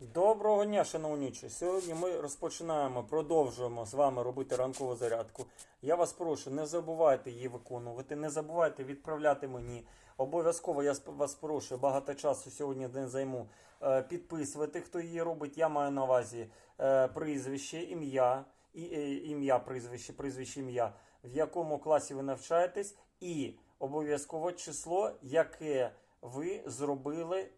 Доброго дня, шановнічі. Сьогодні ми розпочинаємо, продовжуємо з вами робити ранкову зарядку. Я вас прошу, не забувайте її виконувати, не забувайте відправляти мені. Обов'язково я вас прошу, багато часу сьогодні не займу. е, Підписувати, хто її робить. Я маю на увазі е, прізвище, ім'я, е, ім'я, прізвище, прізвище, ім'я, в якому класі ви навчаєтесь, і обов'язково число, яке ви зробили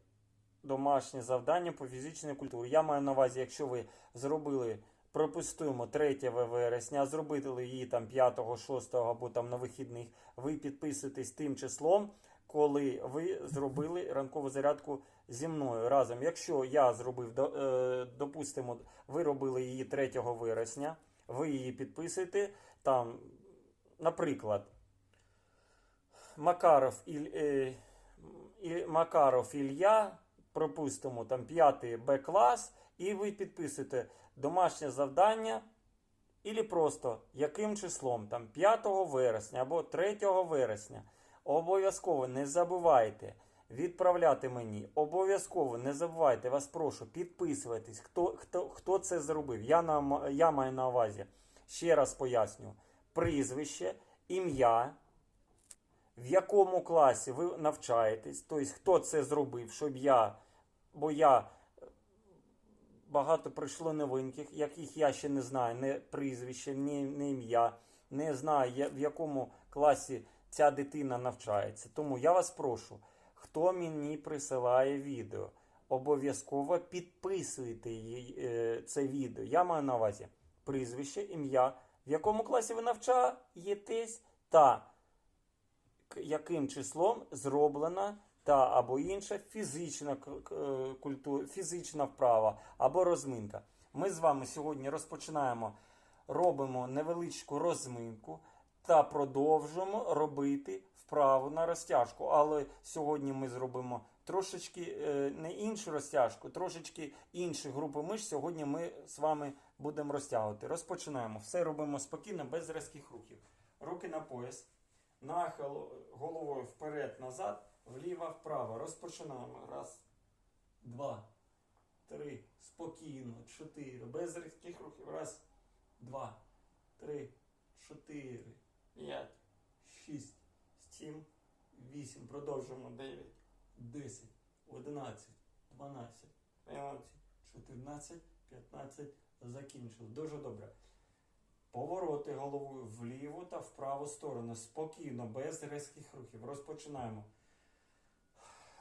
домашнє завдання по фізичній культурі. Я маю на увазі, якщо ви зробили, пропустимо 3 вересня, зробили її там 5, 6 або там на вихідних, ви підписуєтесь тим числом, коли ви зробили ранкову зарядку зі мною разом. Якщо я зробив, е, допустимо, ви робили її 3 вересня, ви її підписуєте, там, наприклад, Макаров Іль, е, Макаров Ілля, пропустимо там 5 Б клас, і ви підписуєте домашнє завдання, і просто яким числом, там 5 вересня або 3 вересня. Обов'язково не забувайте відправляти мені. Обов'язково не забувайте, вас прошу, підписуватись, хто, хто, хто це зробив. Я, на, я маю на увазі. Ще раз поясню: прізвище, ім'я в якому класі ви навчаєтесь, тобто хто це зробив, щоб я, бо я е, багато прийшло новинких, яких я ще не знаю, не прізвище, ні, не ім'я, не знаю, в якому класі ця дитина навчається. Тому я вас прошу, хто мені присилає відео, обов'язково підписуйте її, е, це відео. Я маю на увазі прізвище, ім'я, в якому класі ви навчаєтесь та яким числом зроблена та або інша фізична е, культура, фізична вправа або розминка. Ми з вами сьогодні розпочинаємо, робимо невеличку розминку та продовжуємо робити вправу на розтяжку. Але сьогодні ми зробимо трошечки е, не іншу розтяжку, трошечки інші групи мишць. Сьогодні ми з вами будемо розтягувати. Розпочинаємо. Все робимо спокійно, без різких рухів. Руки на пояс. Нахил головою вперед-назад, вліво-вправо. Розпочинаємо. Раз, два, три. Спокійно. Чотири. Без різких рухів. Раз, два, три, чотири, п'ять, шість, сім, вісім. Продовжуємо. Дев'ять, десять, одинадцять, дванадцять, тринадцять, чотирнадцять, п'ятнадцять. Закінчили. Дуже добре. Повороти головою вліву та в праву сторону. Спокійно, без різких рухів. Розпочинаємо.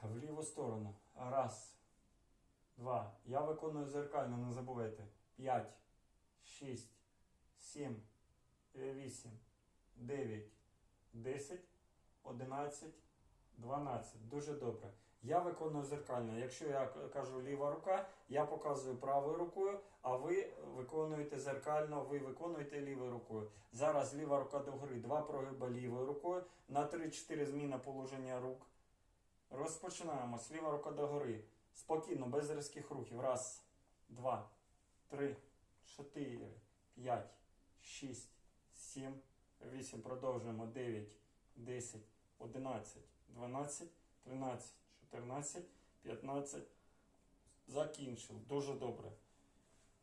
В ліву сторону. Раз. Два. Я виконую зеркально, не забувайте. П'ять. Шість. Сім. Вісім. Дев'ять. Десять. Одинадцять. Дванадцять. Дуже добре. Я виконую зеркально. Якщо я кажу ліва рука, я показую правою рукою, а ви виконуєте зеркально, ви виконуєте лівою рукою. Зараз ліва рука догори, два прогиба лівою рукою, на 3-4 зміна положення рук. Розпочинаємо. Ліва рука догори. Спокійно, без різких рухів. Раз, два, три, чотири, п'ять, шість, сім, вісім. Продовжуємо. Дев'ять, десять, одинадцять, дванадцять, тринадцять, чотирнадцять, п'ятнадцять. Закінчив. Дуже добре.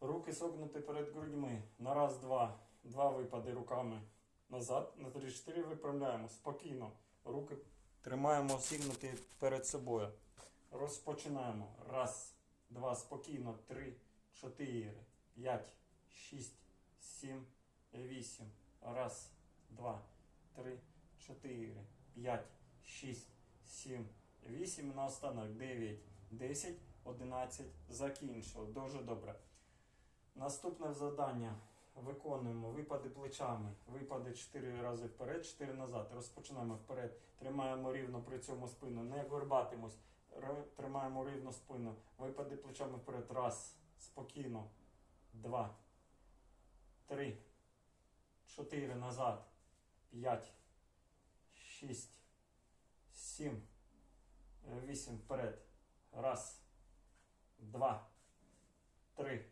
Руки согнуті перед грудьми. На раз, два. Два випади руками назад. На три, чотири виправляємо. Спокійно. Руки тримаємо сігнуті перед собою. Розпочинаємо. Раз, два. Спокійно. Три, чотири, п'ять, шість, сім, вісім. Раз, два, три, чотири, п'ять, шість, сім, вісім. І наостанок дев'ять, десять, одинадцять. Закінчили. Дуже добре. Наступне завдання. Виконуємо випади плечами. Випади 4 рази вперед, 4 назад. Розпочинаємо вперед. Тримаємо рівно при цьому спину. Не горбатимось. Тримаємо рівно спину. Випади плечами вперед. Раз. Спокійно. Два. Три. Чотири назад. П'ять. Шість. Сім. Вісім вперед. Раз. Два. Три.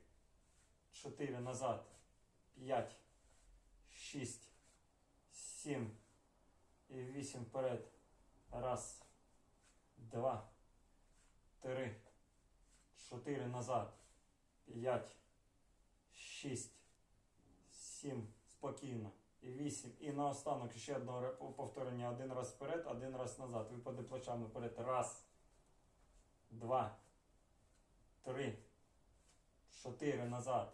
4 назад, 5, 6, 7 і 8 вперед. Раз, два, три, 4 назад. 5, 6, 7, спокійно. І 8. І наостанок ще одне повторення. Один раз вперед, один раз назад. Випади плечами вперед. Раз, два, три, чотири назад.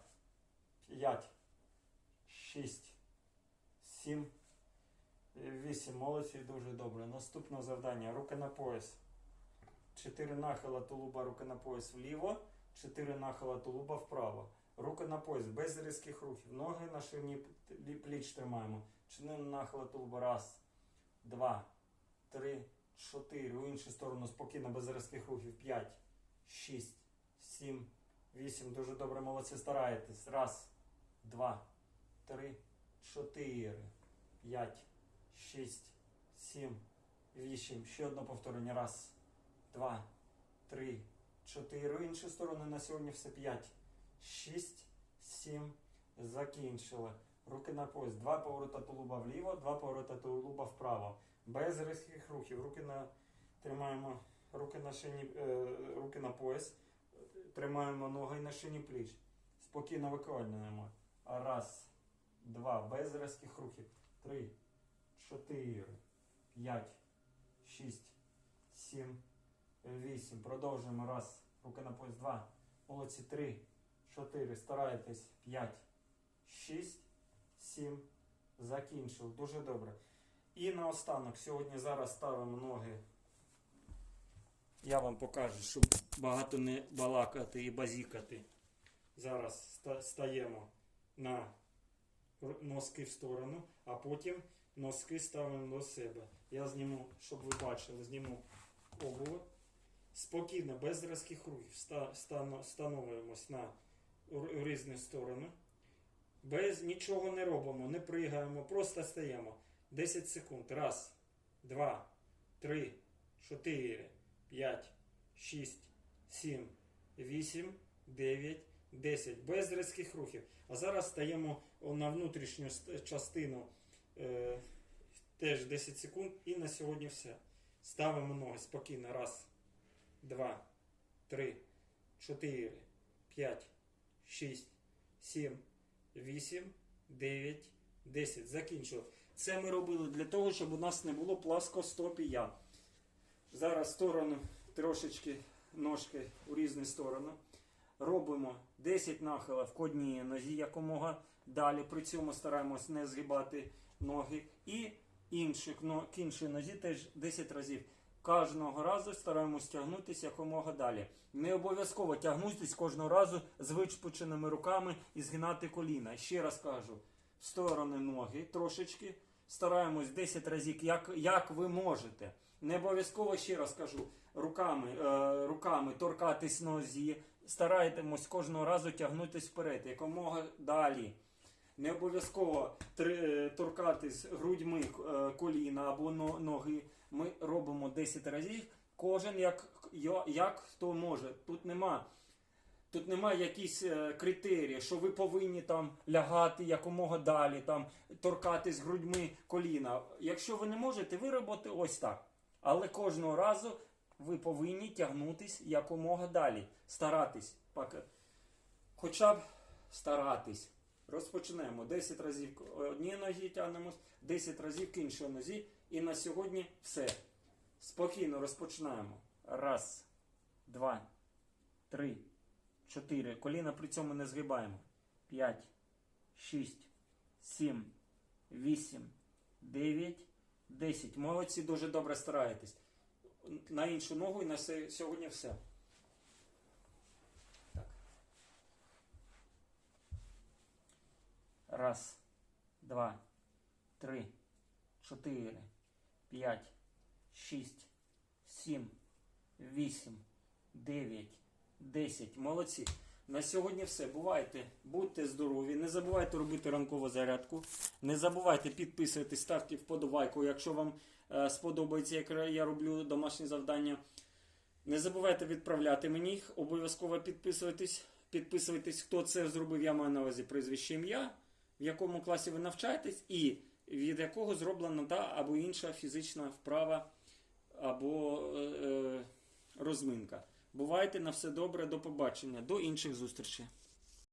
П'ять, шість, сім, вісім. Молодці, дуже добре. Наступне завдання. Руки на пояс. Чотири нахила тулуба, руки на пояс вліво, чотири нахила тулуба вправо. Руки на пояс без різких рухів. Ноги на ширині пліч тримаємо. Чотири нахила тулуба. Раз, два, три, чотири. У іншу сторону спокійно, без різких рухів. П'ять, шість, сім, вісім. Дуже добре, молодці, стараєтесь. Раз, два, три, чотири, п'ять, шість, сім, вісім. Ще одне повторення. Раз, два, три, чотири. В іншу сторону на сьогодні все п'ять, шість, сім. Закінчили. Руки на пояс. Два поворота тулуба вліво, два поворота тулуба вправо. Без різких рухів. Руки на тримаємо руки на шині, е, руки на пояс. Тримаємо ноги на шині пліч. Спокійно виконуємо. Раз, два, без різких рухів. Три, чотири, п'ять, шість, сім, вісім. Продовжуємо. Раз. Руки на пояс. Два. Молодці. Три, чотири. Старайтесь. П'ять, шість, сім. Закінчив. Дуже добре. І наостанок. Сьогодні зараз ставимо ноги. Я вам покажу, щоб багато не балакати і базікати. Зараз ста- стаємо на носки в сторону, а потім носки ставимо до себе. Я зніму, щоб ви бачили, зніму обув. Спокійно, без різких рухів ста- становимось на різні сторони. Без нічого не робимо, не пригаємо, просто стаємо. 10 секунд. Раз, два, три, чотири, п'ять, шість, сім, вісім, дев'ять, десять. Без різких рухів. А зараз стаємо на внутрішню частину е, теж 10 секунд. І на сьогодні все. Ставимо ноги спокійно. Раз, два, три, чотири, п'ять, шість, сім, вісім, дев'ять, десять. Закінчили. Це ми робили для того, щоб у нас не було пласкостопія. Зараз сторону трошечки ножки у різні сторони. Робимо 10 нахилів к одній нозі якомога далі. При цьому стараємось не згибати ноги. І інших, но, к іншій нозі теж 10 разів. Кожного разу стараємось тягнутися якомога далі. Не обов'язково тягнутися кожного разу з вичпученими руками і згинати коліна. Ще раз кажу, в сторони ноги трошечки. Стараємось 10 разів, як, як ви можете. Не обов'язково ще раз кажу, руками, е, руками торкатись нозі. Старайтемось кожного разу тягнутись вперед, якомога далі. Не обов'язково е, торкатись грудьми е, коліна або ноги. Ми робимо 10 разів, кожен як, як хто може. Тут нема. Тут немає якісь е, критерії, що ви повинні там лягати якомога далі, там торкатись грудьми коліна. Якщо ви не можете, ви робите ось так. Але кожного разу ви повинні тягнутись якомога далі. Старатись. Хоча б старатись. Розпочнемо. 10 разів одній нозі тягнемось, 10 разів к іншій нозі. І на сьогодні все. Спокійно розпочинаємо. Раз, два, три, чотири. Коліна при цьому не згибаємо. П'ять, шість, сім, вісім, дев'ять, десять. Молодці, дуже добре стараєтесь. На іншу ногу і на сьогодні все. Так. Раз, два, три, чотири, п'ять, шість, сім, вісім, дев'ять, десять. Молодці. На сьогодні все. Бувайте, будьте здорові. Не забувайте робити ранкову зарядку. Не забувайте підписуватись, ставте вподобайку, якщо вам е, сподобається, як я роблю домашні завдання. Не забувайте відправляти мені їх, обов'язково підписуйтесь. Підписуйтесь, хто це зробив, я маю на увазі прізвище ім'я, в якому класі ви навчаєтесь, і від якого зроблена та або інша фізична вправа або е, е, розминка. Бувайте на все добре, до побачення, до інших зустрічей.